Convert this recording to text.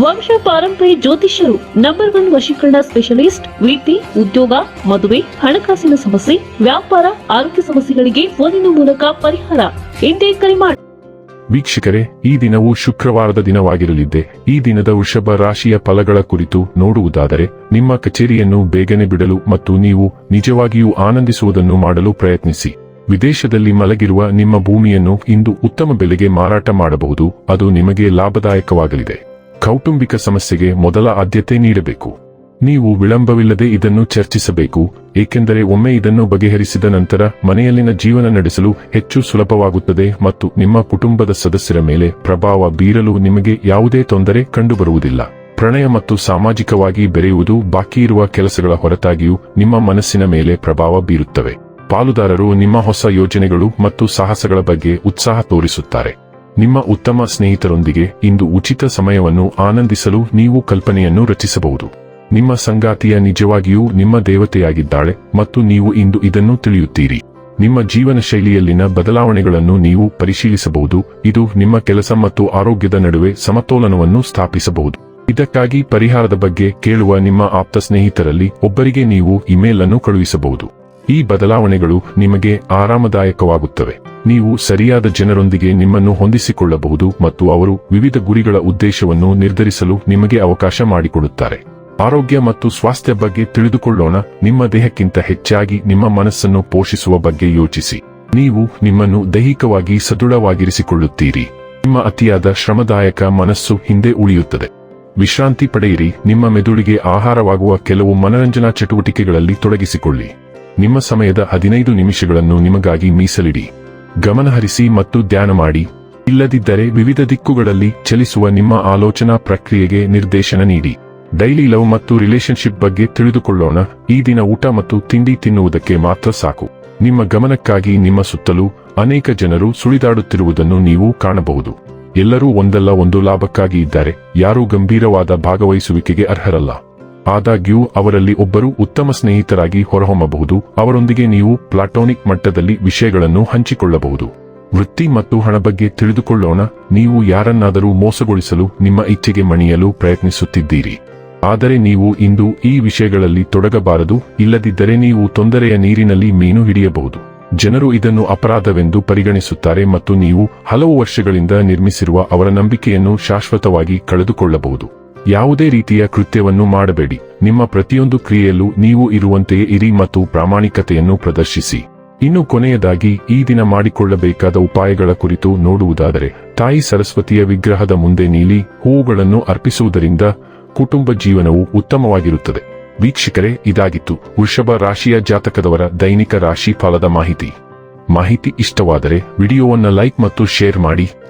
ವಂಶ ಪಾರಂಪರ್ಯ ಜ್ಯೋತಿಷ್ಯರು ನಂಬರ್ ಒನ್ ವಶೀಕರಣ ಸ್ಪೆಷಲಿಸ್ಟ್ ವೃತ್ತಿ ಉದ್ಯೋಗ, ಮದುವೆ, ಹಣಕಾಸಿನ ಸಮಸ್ಯೆ, ವ್ಯಾಪಾರ, ಆರೋಗ್ಯ ಸಮಸ್ಯೆಗಳಿಗೆ ಫೋನಿನ ಮೂಲಕ ಪರಿಹಾರ. ಎಂದೇ ಕರೆ ಮಾಡಿ ವೀಕ್ಷಕರೇ, ಈ ದಿನವು ಶುಕ್ರವಾರದ ದಿನವಾಗಿರಲಿದ್ದೆ. ಈ ದಿನದ ವೃಷಭ ರಾಶಿಯ ಫಲಗಳ ಕುರಿತು ನೋಡುವುದಾದರೆ, ನಿಮ್ಮ ಕಚೇರಿಯನ್ನು ಬೇಗನೆ ಬಿಡಲು ಮತ್ತು ನೀವು ನಿಜವಾಗಿಯೂ ಆನಂದಿಸುವುದನ್ನು ಮಾಡಲು ಪ್ರಯತ್ನಿಸಿ. ವಿದೇಶದಲ್ಲಿ ಮಲಗಿರುವ ನಿಮ್ಮ ಭೂಮಿಯನ್ನು ಇಂದು ಉತ್ತಮ ಬೆಲೆಗೆ ಮಾರಾಟ ಮಾಡಬಹುದು. ಅದು ನಿಮಗೆ ಲಾಭದಾಯಕವಾಗಲಿದೆ. ಕೌಟುಂಬಿಕ ಸಮಸ್ಯೆಗೆ ಮೊದಲ ಆದ್ಯತೆ ನೀಡಬೇಕು. ನೀವು ವಿಳಂಬವಿಲ್ಲದೆ ಇದನ್ನು ಚರ್ಚಿಸಬೇಕು, ಏಕೆಂದರೆ ಒಮ್ಮೆ ಇದನ್ನು ಬಗೆಹರಿಸಿದ ನಂತರ ಮನೆಯಲ್ಲಿನ ಜೀವನ ನಡೆಸಲು ಹೆಚ್ಚು ಸುಲಭವಾಗುತ್ತದೆ ಮತ್ತು ನಿಮ್ಮ ಕುಟುಂಬದ ಸದಸ್ಯರ ಮೇಲೆ ಪ್ರಭಾವ ಬೀರಲು ನಿಮಗೆ ಯಾವುದೇ ತೊಂದರೆ ಕಂಡುಬರುವುದಿಲ್ಲ. ಪ್ರಣಯ ಮತ್ತು ಸಾಮಾಜಿಕವಾಗಿ ಬೆರೆಯುವುದು ಬಾಕಿ ಇರುವ ಕೆಲಸಗಳ ಹೊರತಾಗಿಯೂ ನಿಮ್ಮ ಮನಸ್ಸಿನ ಮೇಲೆ ಪ್ರಭಾವ ಬೀರುತ್ತವೆ. ಪಾಲುದಾರರು ನಿಮ್ಮ ಹೊಸ ಯೋಜನೆಗಳು ಮತ್ತು ಸಾಹಸಗಳ ಬಗ್ಗೆ ಉತ್ಸಾಹ ತೋರಿಸುತ್ತಾರೆ. ನಿಮ್ಮ ಉತ್ತಮ ಸ್ನೇಹಿತರೊಂದಿಗೆ ಇಂದು ಉಚಿತ ಸಮಯವನ್ನು ಆನಂದಿಸಲು ನೀವು ಕಲ್ಪನೆಯನ್ನು ರಚಿಸಬಹುದು. ನಿಮ್ಮ ಸಂಗಾತಿಯ ನಿಜವಾಗಿಯೂ ನಿಮ್ಮ ದೇವತೆಯಾಗಿದ್ದಾಳೆ ಮತ್ತು ನೀವು ಇಂದು ಇದನ್ನು ತಿಳಿಯುತ್ತೀರಿ. ನಿಮ್ಮ ಜೀವನ ಶೈಲಿಯಲ್ಲಿನ ಬದಲಾವಣೆಗಳನ್ನು ನೀವು ಪರಿಶೀಲಿಸಬಹುದು. ಇದು ನಿಮ್ಮ ಕೆಲಸ ಮತ್ತು ಆರೋಗ್ಯದ ನಡುವೆ ಸಮತೋಲನವನ್ನು ಸ್ಥಾಪಿಸಬಹುದು. ಇದಕ್ಕಾಗಿ ಪರಿಹಾರದ ಬಗ್ಗೆ ಕೇಳುವ ನಿಮ್ಮ ಆಪ್ತ ಸ್ನೇಹಿತರಲ್ಲಿ ಒಬ್ಬರಿಗೆ ನೀವು ಇಮೇಲ್ ಅನ್ನು ಕಳುಹಿಸಬಹುದು. ಈ ಬದಲಾವಣೆಗಳು ನಿಮಗೆ ಆರಾಮದಾಯಕವಾಗುತ್ತವೆ. ನೀವು ಸರಿಯಾದ ಜನರೊಂದಿಗೆ ನಿಮ್ಮನ್ನು ಹೊಂದಿಸಿಕೊಳ್ಳಬಹುದು ಮತ್ತು ಅವರು ವಿವಿಧ ಗುರಿಗಳ ಉದ್ದೇಶವನ್ನು ನಿರ್ಧರಿಸಲು ನಿಮಗೆ ಅವಕಾಶ ಮಾಡಿಕೊಡುತ್ತಾರೆ. ಆರೋಗ್ಯ ಮತ್ತು ಸ್ವಾಸ್ಥ್ಯ ಬಗ್ಗೆ ತಿಳಿದುಕೊಳ್ಳೋಣ, ನಿಮ್ಮ ದೇಹಕ್ಕಿಂತ ಹೆಚ್ಚಾಗಿ ನಿಮ್ಮ ಮನಸ್ಸನ್ನು ಪೋಷಿಸುವ ಬಗ್ಗೆ ಯೋಚಿಸಿ. ನೀವು ನಿಮ್ಮನ್ನು ದೈಹಿಕವಾಗಿ ಸದೃಢವಾಗಿರಿಸಿಕೊಳ್ಳುತ್ತೀರಿ. ನಿಮ್ಮ ಅತಿಯಾದ ಶ್ರಮದಾಯಕ ಮನಸ್ಸು ಹಿಂದೆ ಉಳಿಯುತ್ತದೆ. ವಿಶ್ರಾಂತಿ ಪಡೆಯಿರಿ, ನಿಮ್ಮ ಮೆದುಳಿಗೆ ಆಹಾರವಾಗುವ ಕೆಲವು ಮನರಂಜನಾ ಚಟುವಟಿಕೆಗಳಲ್ಲಿ ತೊಡಗಿಸಿಕೊಳ್ಳಿ. ನಿಮ್ಮ ಸಮಯದ ಹದಿನೈದು ನಿಮಿಷಗಳನ್ನು ನಿಮಗಾಗಿ ಮೀಸಲಿಡಿ. ಗಮನಹರಿಸಿ ಮತ್ತು ಧ್ಯಾನ ಮಾಡಿ. ಇಲ್ಲದಿದ್ದರೆ ವಿವಿಧ ದಿಕ್ಕುಗಳಲ್ಲಿ ಚಲಿಸುವ ನಿಮ್ಮ ಆಲೋಚನಾ ಪ್ರಕ್ರಿಯೆಗೆ ನಿರ್ದೇಶನ ನೀಡಿ. ಡೈಲಿ ಲವ್ ಮತ್ತು ರಿಲೇಶನ್ಶಿಪ್ ಬಗ್ಗೆ ತಿಳಿದುಕೊಳ್ಳೋಣ. ಈ ದಿನ ಊಟ ಮತ್ತು ತಿಂಡಿ ತಿನ್ನುವುದಕ್ಕೆ ಮಾತ್ರ ಸಾಕು. ನಿಮ್ಮ ಗಮನಕ್ಕಾಗಿ ನಿಮ್ಮ ಸುತ್ತಲೂ ಅನೇಕ ಜನರು ಸುಳಿದಾಡುತ್ತಿರುವುದನ್ನು ನೀವು ಕಾಣಬಹುದು. ಎಲ್ಲರೂ ಒಂದಲ್ಲ ಒಂದು ಲಾಭಕ್ಕಾಗಿ ಇದ್ದಾರೆ. ಯಾರೂ ಗಂಭೀರವಾದ ಭಾಗವಹಿಸುವಿಕೆಗೆ ಅರ್ಹರಲ್ಲ. ಆದಾಗ್ಯೂ ಅವರಲ್ಲಿ ಒಬ್ಬರು ಉತ್ತಮ ಸ್ನೇಹಿತರಾಗಿ ಹೊರಹೊಮ್ಮಬಹುದು. ಅವರೊಂದಿಗೆ ನೀವು ಪ್ಲಾಟೋನಿಕ್ ಮಟ್ಟದಲ್ಲಿ ವಿಷಯಗಳನ್ನು ಹಂಚಿಕೊಳ್ಳಬಹುದು. ವೃತ್ತಿ ಮತ್ತು ಹಣ ಬಗ್ಗೆ ತಿಳಿದುಕೊಳ್ಳೋಣ. ನೀವು ಯಾರನ್ನಾದರೂ ಮೋಸಗೊಳಿಸಲು, ನಿಮ್ಮ ಇಚ್ಛೆಗೆ ಮಣಿಯಲು ಪ್ರಯತ್ನಿಸುತ್ತಿದ್ದೀರಿ. ಆದರೆ ನೀವು ಇಂದು ಈ ವಿಷಯಗಳಲ್ಲಿ ತೊಡಗಬಾರದು. ಇಲ್ಲದಿದ್ದರೆ ನೀವು ತೊಂದರೆಯ ನೀರಿನಲ್ಲಿ ಮೀನು ಹಿಡಿಯಬಹುದು. ಜನರು ಇದನ್ನು ಅಪರಾಧವೆಂದು ಪರಿಗಣಿಸುತ್ತಾರೆ ಮತ್ತು ನೀವು ಹಲವು ವರ್ಷಗಳಿಂದ ನಿರ್ಮಿಸಿರುವ ಅವರ ನಂಬಿಕೆಯನ್ನು ಶಾಶ್ವತವಾಗಿ ಕಳೆದುಕೊಳ್ಳಬಹುದು. ಯಾವುದೇ ರೀತಿಯ ಕೃತ್ಯವನ್ನು ಮಾಡಬೇಡಿ. ನಿಮ್ಮ ಪ್ರತಿಯೊಂದು ಕ್ರಿಯೆಯಲ್ಲೂ ನೀವು ಇರುವಂತೆಯೇ ಇರಿ ಮತ್ತು ಪ್ರಾಮಾಣಿಕತೆಯನ್ನು ಪ್ರದರ್ಶಿಸಿ. ಇನ್ನು ಕೊನೆಯದಾಗಿ, ಈ ದಿನ ಮಾಡಿಕೊಳ್ಳಬೇಕಾದ ಉಪಾಯಗಳ ಕುರಿತು ನೋಡುವುದಾದರೆ, ತಾಯಿ ಸರಸ್ವತಿಯ ವಿಗ್ರಹದ ಮುಂದೆ ನೀಲಿ ಹೂವುಗಳನ್ನು ಅರ್ಪಿಸುವುದರಿಂದ ಕುಟುಂಬ ಜೀವನವು ಉತ್ತಮವಾಗಿರುತ್ತದೆ. ವೀಕ್ಷಕರೇ, ಇದಾಗಿತ್ತು ವೃಷಭ ರಾಶಿಯ ಜಾತಕದವರ ದೈನಿಕ ರಾಶಿ ಫಲದ ಮಾಹಿತಿ. ಮಾಹಿತಿ ಇಷ್ಟವಾದರೆ, ವಿಡಿಯೋವನ್ನು ಲೈಕ್ ಮತ್ತು ಶೇರ್ ಮಾಡಿ.